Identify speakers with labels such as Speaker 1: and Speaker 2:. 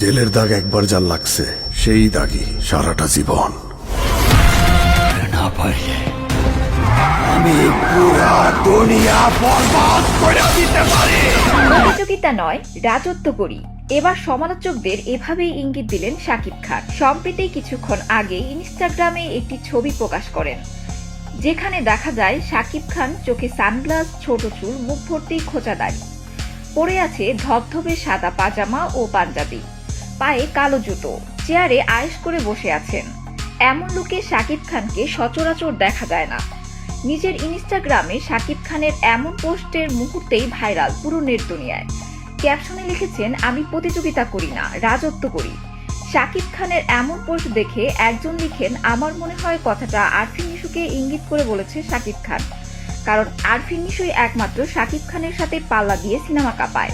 Speaker 1: তেলের দাগ একবার যা লাগছে সেই দাগই সারাটা জীবন।
Speaker 2: না পারলে আমি পুরা দুনিয়া বরবাদ করে দিতে পারি।
Speaker 3: প্রতিযোগিতা নয় রাজত্ব করি। এবার সমালোচকদের এভাবেই ইঙ্গিত দিলেন শাকিব খান। সম্প্রতি কিছুক্ষণ আগে ইনস্টাগ্রামে একটি ছবি প্রকাশ করেন যেখানে দেখা যায় শাকিব খান চোখে সানগ্লাস ছোট চুল মুখ ভর্তি খোঁচা দাড়ি। পরে আছে ধবধবে সাদা পাজামা ও পাঞ্জাবি। পায়ে কালো জুতো, চেয়ারে আয়েশ করে বসে আছেন। এমন লোকে শাকিব খানকে সচরাচর দেখা যায় না। নিজের ইনস্টাগ্রামে শাকিব খানের এমন পোস্টের মুহূর্তেই ভাইরাল পুরো নেট দুনিয়ায়। ক্যাপশনে লিখেছেন, আমি প্রতিযোগিতা করি না, রাজত্ব করি। শাকিব খানের এমন পোস্ট দেখে একজন লিখেন, আমার মনে হয় কথাটা আরফিন নিশুকে ইঙ্গিত করে বলেছে শাকিব খান। কারণ আরফিন নিশুই একমাত্র শাকিব খানের সাথে পাল্লা দিয়ে সিনেমা কাঁপায়।